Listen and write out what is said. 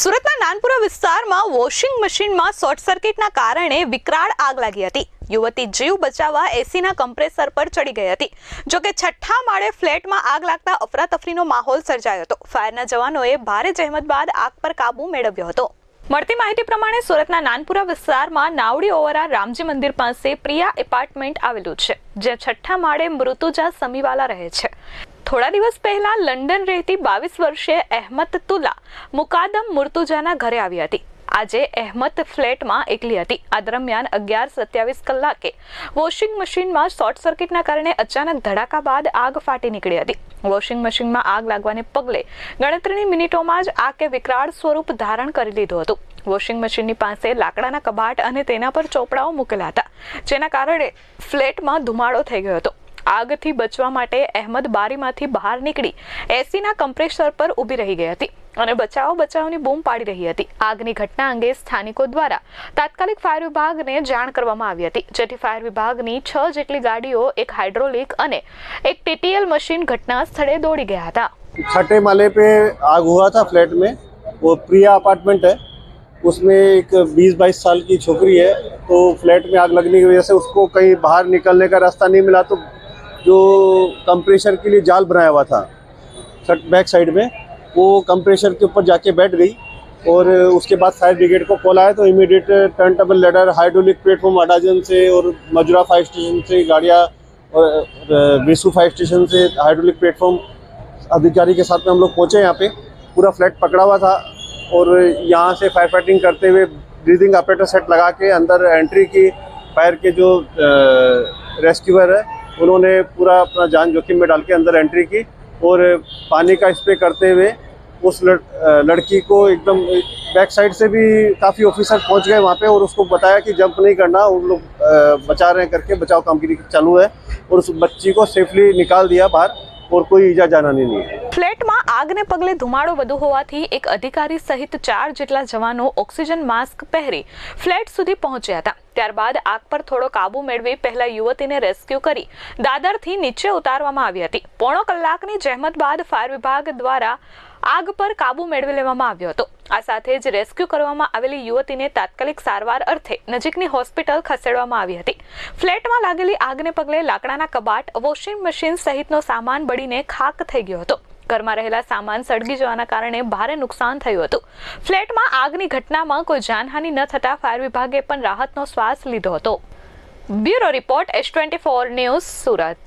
સુરતના નાનપુરા વિસ્તારમાં વોશિંગ મશીનમાં શોર્ટ સર્કિટના કારણે વિકરાળ આગ લાગી હતી. યુવતી જીવ બચાવવા એસીના કમ્પ્રેસર પર ચડી ગઈ હતી. જોકે છઠ્ઠા માળે ફ્લેટમાં આગ લાગતા અફરાતફરીનો માહોલ સર્જાયો હતો. ફાયરના જવાનોએ ભારે જહેમત બાદ આગ પર કાબુ મેળવ્યો હતો. મળતી માહિતી પ્રમાણે સુરતના નાનપુરા વિસ્તારમાં નાવડી ઓવરા રામજી મંદિર પાસે પ્રિયા એપાર્ટમેન્ટ આવેલું છે, જ્યાં છઠ્ઠા માળે મૃતુજા સમીવાલા રહે છે. થોડા દિવસ પહેલા લંડન રહેતી બાવીસ વર્ષીય અહેમત તુલા મુકાદમ મુર્તુજાના ઘરે આવી હતી. આજે અહેમદ ફ્લેટમાં એકલી હતી. આ દરમિયાન અગિયાર સત્યાવીસ કલાકે વોશિંગ મશીનમાં શોર્ટ સર્કિટના કારણે અચાનક ધડાકા બાદ આગ ફાટી નીકળી હતી. વોશિંગ મશીનમાં આગ લાગવાને પગલે ગણતરીની મિનિટોમાં જ આગે વિકરાળ સ્વરૂપ ધારણ કરી લીધું હતું. વોશિંગ મશીનની પાસે લાકડાના કબાટ અને તેના પર ચોપડાઓ મૂકેલા હતા, જેના કારણે ફ્લેટમાં ધુમાડો થઈ ગયો હતો. આગથી બચવા માટે અહેમદ બારીમાંથી બહાર નીકળી એસીના કમ્પ્રેસર પર ઊભી રહી ગઈ હતી અને બચાવો બચાવની બૂમ પાડી રહી હતી આગની ઘટના અંગે સ્થાનિકો દ્વારા તાત્કાલિક ફાયર વિભાગને જાણ કરવામાં આવી હતી જેથી ફાયર વિભાગની છ જેટલી ગાડીઓ એક હાઇડ્રોલિક અને એક ટીટીએલ મશીન ઘટના સ્થળે દોડી ગયા હતા छठे माले पे आग हुआ था फ्लैट में वो प्रिया अपार्टमेंट है उसमें एक 20 बाईस साल की छोकरी है तो फ्लैट में आग लगने की वजह से उसको कहीं बाहर निकलने का रास्ता नहीं मिला तो जो कंप्रेशर के लिए जाल बनाया हुआ था छठ बैक साइड में, वो कंप्रेशर के ऊपर जाके बैठ गई और उसके बाद फायर ब्रिगेड को कॉल आया तो immediate turn table ladder hydraulic platform Adajan से और मजुरा फायर स्टेशन से गाड़ियाँ और वेसू फायर स्टेशन से हाइड्रोलिक प्लेटफॉर्म अधिकारी के साथ में हम लोग पहुँचे यहाँ पे। पूरा फ्लैट पकड़ा हुआ था और यहाँ से फायर फाइटिंग करते हुए ब्रीदिंग ऑपरेटर सेट लगा के अंदर एंट्री की फायर के जो रेस्क्यूअर है उन्होंने पूरा अपना जान जोखिम में डाल के अंदर एंट्री की और पानी का स्प्रे करते हुए उस लड़, लड़की को एकदम बैक साइड से भी काफ़ी ऑफिसर पहुँच गए वहाँ पे और उसको बताया कि जंप नहीं करना उन लोग बचा रहे हैं करके बचाव कामगिरी चालू है और उस बच्ची को सेफली निकाल दिया बाहर और कोई ईजा जाना नहीं है। ફ્લેટમાં આગને પગલે ધુમાડો વધુ હોવાથી એક અધિકારી સહિત ચાર જેટલા જવાનો ઓક્સિજન માસ્ક પહેરી ફ્લેટ સુધી પહોંચ્યા હતા. ત્યારબાદ આગ પર થોડો કાબુ મેળવી પહેલા યુવતીને રેસ્ક્યુ કરી દાદરથી નીચે ઉતારવામાં આવી હતી. પોણો કલાકની જહેમત બાદ ફાયર વિભાગ દ્વારા આગ પર કાબુ મેળવી લેવામાં આવ્યો હતો. આ સાથે જ રેસ્ક્યુ કરવામાં આવેલી યુવતીને તાત્કાલિક સારવાર અર્થે નજીકની હોસ્પિટલ ખસેડવામાં આવી હતી. ફ્લેટમાં લાગેલી આગને પગલે લાકડાના કબાટ, વોશિંગ મશીન સહિતનો સામાન બળીને ખાક થઈ ગયો હતો. ઘરમાં રહેલા સામાન સળગી જવાના કારણે ભારે નુકસાન થયું હતું. ફ્લેટમાં આગની ઘટનામાં કોઈ જાનહાનિ ન થતા ફાયર વિભાગે પણ રાહતનો શ્વાસ લીધો હતો. Bureau report S twenty four news Surat.